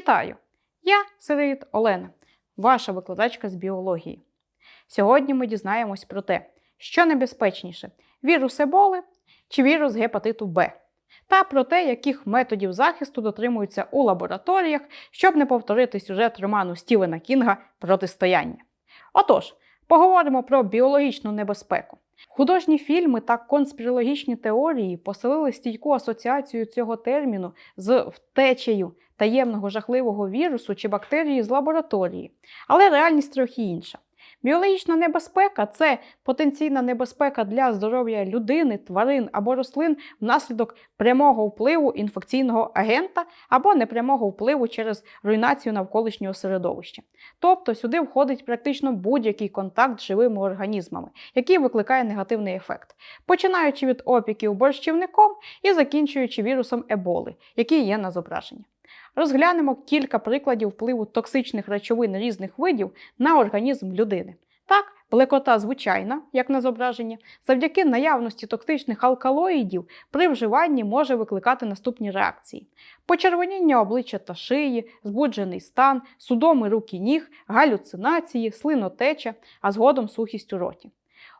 Вітаю! Я Сироїд Олена, ваша викладачка з біології. Сьогодні ми дізнаємось про те, що небезпечніше вірус Еболи чи вірус гепатиту Б, та про те, яких методів захисту дотримуються у лабораторіях, щоб не повторити сюжет роману Стівена Кінга Протистояння. Отож, поговоримо про біологічну небезпеку. Художні фільми та конспірологічні теорії поселили стійку асоціацію цього терміну з втечею таємного жахливого вірусу чи бактерії з лабораторії. Але реальність трохи інша. Біологічна небезпека це потенційна небезпека для здоров'я людини, тварин або рослин внаслідок прямого впливу інфекційного агента або непрямого впливу через руйнацію навколишнього середовища. Тобто сюди входить практично будь-який контакт з живими організмами, який викликає негативний ефект, починаючи від опіків борщівником і закінчуючи вірусом еболи, який є на зображенні. Розглянемо кілька прикладів впливу токсичних речовин різних видів на організм людини. Так, плекота звичайна, як на зображенні, завдяки наявності токсичних алкалоїдів при вживанні може викликати наступні реакції: почервоніння обличчя та шиї, збуджений стан, судоми рук і ніг, галюцинації, слинотеча, а згодом сухість у роті.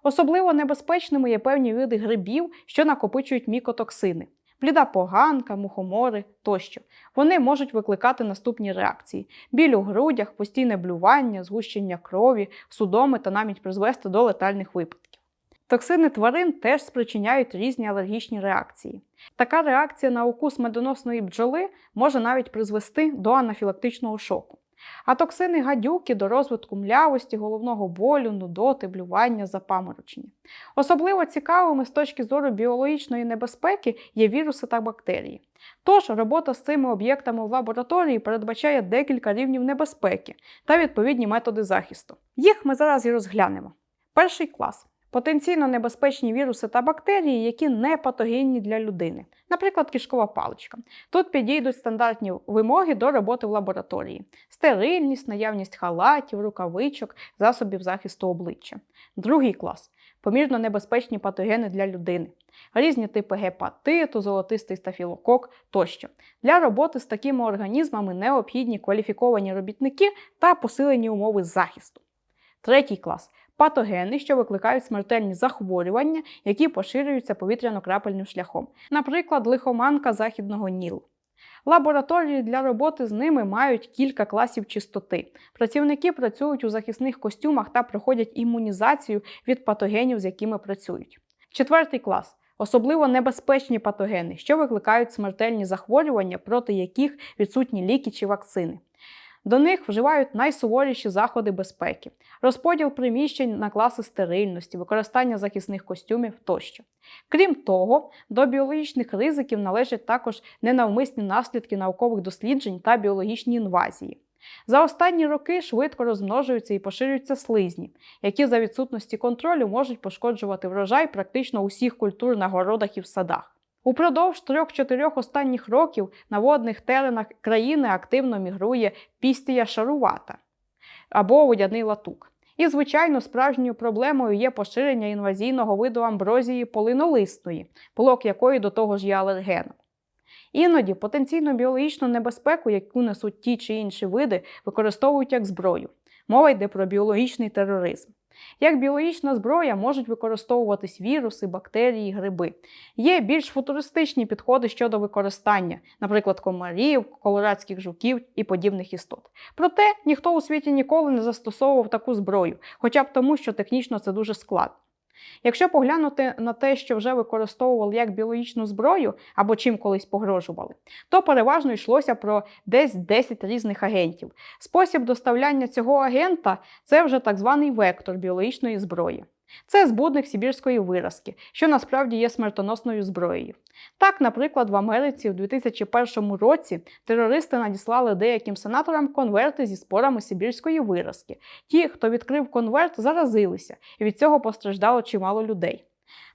Особливо небезпечними є певні види грибів, що накопичують мікотоксини бліда поганка, мухомори тощо. Вони можуть викликати наступні реакції: біль у грудях, постійне блювання, згущення крові, судоми та навіть призвести до летальних випадків. Токсини тварин теж спричиняють різні алергічні реакції. Така реакція на укус медоносної бджоли може навіть призвести до анафілактичного шоку. А токсини гадюки до розвитку млявості, головного болю, нудоти, блювання, запаморочення. Особливо цікавими з точки зору біологічної небезпеки є віруси та бактерії. Тож робота з цими об'єктами в лабораторії передбачає декілька рівнів небезпеки та відповідні методи захисту. Їх ми зараз і розглянемо. Перший клас потенційно небезпечні віруси та бактерії, які не патогенні для людини, наприклад, кишкова паличка. Тут підійдуть стандартні вимоги до роботи в лабораторії: стерильність, наявність халатів, рукавичок, засобів захисту обличчя. Другий клас. Помірно небезпечні патогени для людини, різні типи гепатиту, золотистий стафілокок тощо. Для роботи з такими організмами необхідні кваліфіковані робітники та посилені умови захисту. Третій клас патогени, що викликають смертельні захворювання, які поширюються повітряно-крапельним шляхом, наприклад, лихоманка західного Нілу. Лабораторії для роботи з ними мають кілька класів чистоти. Працівники працюють у захисних костюмах та проходять імунізацію від патогенів, з якими працюють. Четвертий клас. Особливо небезпечні патогени, що викликають смертельні захворювання, проти яких відсутні ліки чи вакцини. До них вживають найсуворіші заходи безпеки, розподіл приміщень на класи стерильності, використання захисних костюмів тощо. Крім того, до біологічних ризиків належать також ненавмисні наслідки наукових досліджень та біологічні інвазії. За останні роки швидко розмножуються і поширюються слизні, які за відсутності контролю можуть пошкоджувати врожай практично усіх культур на городах і в садах. Упродовж трьох-чотирьох останніх років на водних теренах країни активно мігрує пістія шарувата або водяний латук. І, звичайно, справжньою проблемою є поширення інвазійного виду амброзії полинолисної, полок якої до того ж є алергеном. Іноді потенційну біологічну небезпеку, яку несуть ті чи інші види, використовують як зброю. Мова йде про біологічний тероризм. Як біологічна зброя можуть використовуватись віруси, бактерії, гриби. Є більш футуристичні підходи щодо використання, наприклад, комарів, колорадських жуків і подібних істот. Проте ніхто у світі ніколи не застосовував таку зброю, хоча б тому, що технічно це дуже складно. Якщо поглянути на те, що вже використовували як біологічну зброю або чим колись погрожували, то переважно йшлося про десь 10 різних агентів. Спосіб доставляння цього агента це вже так званий вектор біологічної зброї. Це збудник сибірської виразки, що насправді є смертоносною зброєю. Так, наприклад, в Америці в 2001 році терористи надіслали деяким сенаторам конверти зі спорами сибірської виразки. Ті, хто відкрив конверт, заразилися, і від цього постраждало чимало людей.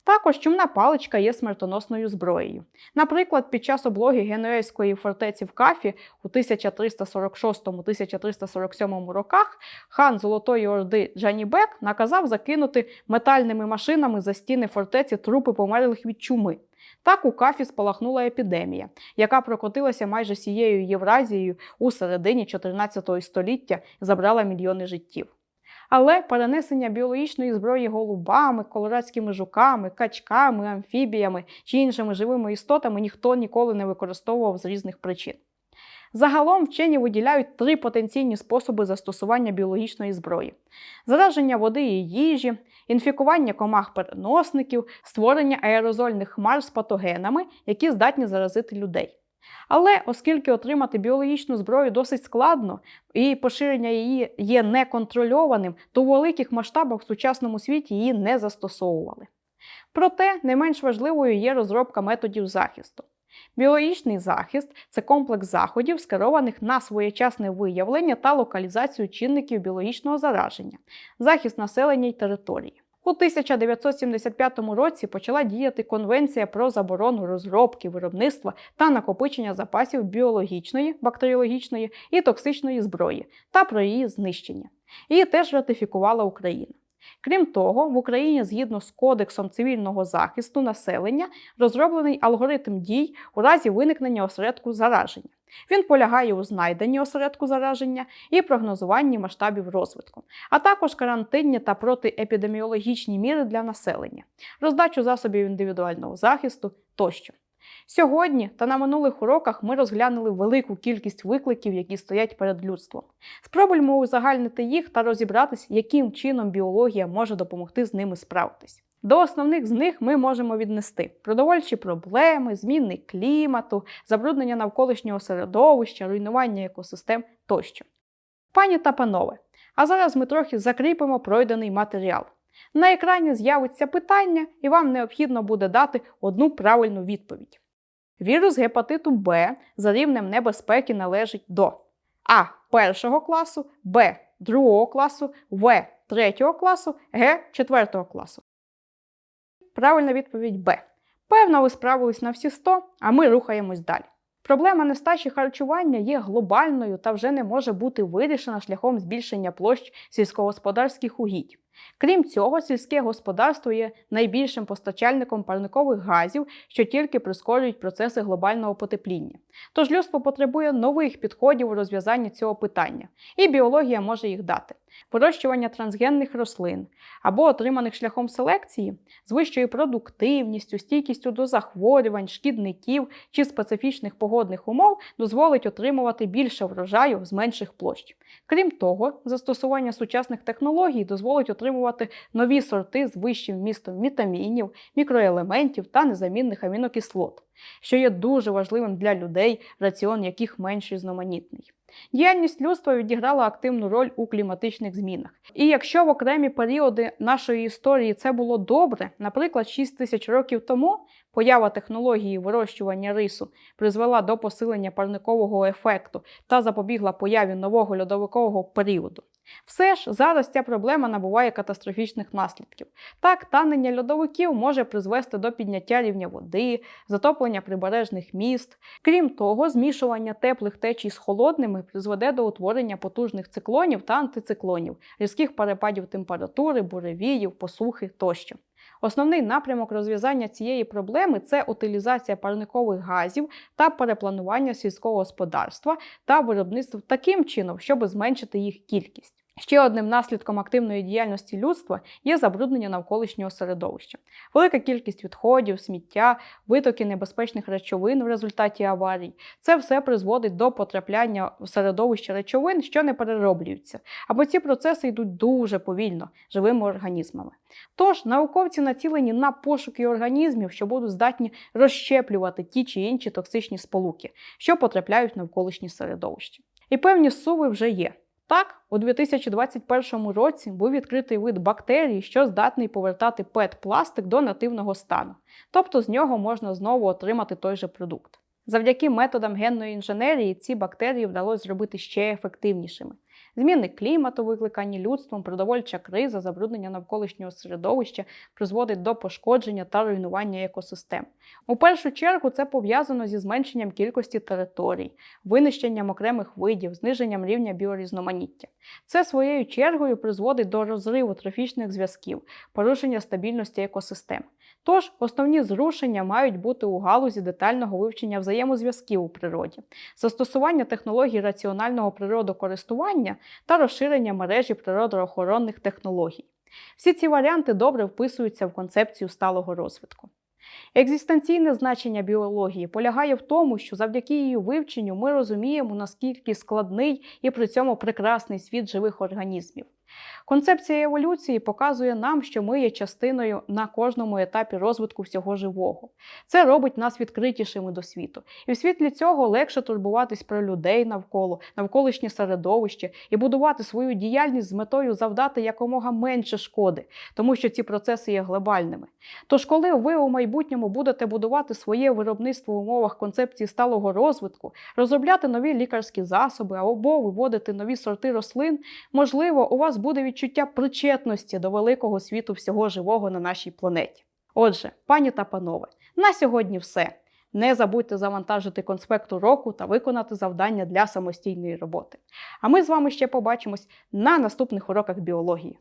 Також чумна паличка є смертоносною зброєю. Наприклад, під час облоги Генуейської фортеці в Кафі у 1346-1347 роках хан Золотої Орди Джанібек наказав закинути метальними машинами за стіни фортеці трупи померлих від чуми. Так у кафі спалахнула епідемія, яка прокотилася майже всією Євразією у середині 14 століття і забрала мільйони життів. Але перенесення біологічної зброї голубами, колорадськими жуками, качками, амфібіями чи іншими живими істотами ніхто ніколи не використовував з різних причин. Загалом вчені виділяють три потенційні способи застосування біологічної зброї: зараження води і їжі, інфікування комах-переносників, створення аерозольних хмар з патогенами, які здатні заразити людей. Але оскільки отримати біологічну зброю досить складно і поширення її є неконтрольованим, то у великих масштабах в сучасному світі її не застосовували. Проте не менш важливою є розробка методів захисту. Біологічний захист це комплекс заходів, скерованих на своєчасне виявлення та локалізацію чинників біологічного зараження, захист населення й території. У 1975 році почала діяти Конвенція про заборону розробки, виробництва та накопичення запасів біологічної, бактеріологічної і токсичної зброї та про її знищення. Її теж ратифікувала Україна. Крім того, в Україні згідно з Кодексом цивільного захисту населення розроблений алгоритм дій у разі виникнення осередку зараження. Він полягає у знайденні осередку зараження і прогнозуванні масштабів розвитку, а також карантинні та протиепідеміологічні міри для населення, роздачу засобів індивідуального захисту тощо. Сьогодні та на минулих уроках ми розглянули велику кількість викликів, які стоять перед людством. Спробуємо узагальнити їх та розібратись, яким чином біологія може допомогти з ними справитись. До основних з них ми можемо віднести продовольчі проблеми, зміни клімату, забруднення навколишнього середовища, руйнування екосистем тощо. Пані та панове, а зараз ми трохи закріпимо пройдений матеріал. На екрані з'явиться питання, і вам необхідно буде дати одну правильну відповідь. Вірус гепатиту Б за рівнем небезпеки належить до А першого класу, Б другого класу, В третього класу, Г четвертого класу. Правильна відповідь Б. Певно, ви справились на всі 100, а ми рухаємось далі. Проблема нестачі харчування є глобальною та вже не може бути вирішена шляхом збільшення площ сільськогосподарських угідь. Крім цього, сільське господарство є найбільшим постачальником парникових газів, що тільки прискорюють процеси глобального потепління. Тож людство потребує нових підходів у розв'язанні цього питання, і біологія може їх дати. Вирощування трансгенних рослин або отриманих шляхом селекції з вищою продуктивністю, стійкістю до захворювань, шкідників чи специфічних погодних умов дозволить отримувати більше врожаю з менших площ. Крім того, застосування сучасних технологій дозволить отримувати нові сорти з вищим вмістом вітамінів, мікроелементів та незамінних амінокислот, що є дуже важливим для людей, раціон яких менш різноманітний. Діяльність людства відіграла активну роль у кліматичних змінах. І якщо в окремі періоди нашої історії це було добре, наприклад, 6 тисяч років тому поява технології вирощування рису призвела до посилення парникового ефекту та запобігла появі нового льодовикового періоду. Все ж зараз ця проблема набуває катастрофічних наслідків. Так, танення льодовиків може призвести до підняття рівня води, затоплення прибережних міст. Крім того, змішування теплих течій з холодними призведе до утворення потужних циклонів та антициклонів, різких перепадів температури, буревіїв, посухи тощо. Основний напрямок розв'язання цієї проблеми це утилізація парникових газів та перепланування сільського господарства та виробництва таким чином, щоб зменшити їх кількість. Ще одним наслідком активної діяльності людства є забруднення навколишнього середовища. Велика кількість відходів, сміття, витоки небезпечних речовин в результаті аварій це все призводить до потрапляння в середовище речовин, що не перероблюються, або ці процеси йдуть дуже повільно живими організмами. Тож науковці націлені на пошуки організмів, що будуть здатні розщеплювати ті чи інші токсичні сполуки, що потрапляють в навколишнє середовище. І певні суви вже є. Так, у 2021 році був відкритий вид бактерій, що здатний повертати пет-пластик до нативного стану, тобто з нього можна знову отримати той же продукт. Завдяки методам генної інженерії ці бактерії вдалося зробити ще ефективнішими. Зміни клімату, викликані людством, продовольча криза, забруднення навколишнього середовища призводить до пошкодження та руйнування екосистем. У першу чергу це пов'язано зі зменшенням кількості територій, винищенням окремих видів, зниженням рівня біорізноманіття. Це своєю чергою призводить до розриву трофічних зв'язків, порушення стабільності екосистем. Тож основні зрушення мають бути у галузі детального вивчення взаємозв'язків у природі, застосування технологій раціонального природокористування та розширення мережі природоохоронних технологій. Всі ці варіанти добре вписуються в концепцію сталого розвитку. Екзистенційне значення біології полягає в тому, що завдяки її вивченню ми розуміємо, наскільки складний і при цьому прекрасний світ живих організмів. Концепція еволюції показує нам, що ми є частиною на кожному етапі розвитку всього живого. Це робить нас відкритішими до світу. І в світлі цього легше турбуватись про людей навколо, навколишнє середовище і будувати свою діяльність з метою завдати якомога менше шкоди, тому що ці процеси є глобальними. Тож, коли ви у майбутньому будете будувати своє виробництво в умовах концепції сталого розвитку, розробляти нові лікарські засоби або виводити нові сорти рослин, можливо, у вас буде відчуття причетності до великого світу всього живого на нашій планеті. Отже, пані та панове, на сьогодні все. Не забудьте завантажити конспект уроку та виконати завдання для самостійної роботи. А ми з вами ще побачимось на наступних уроках біології.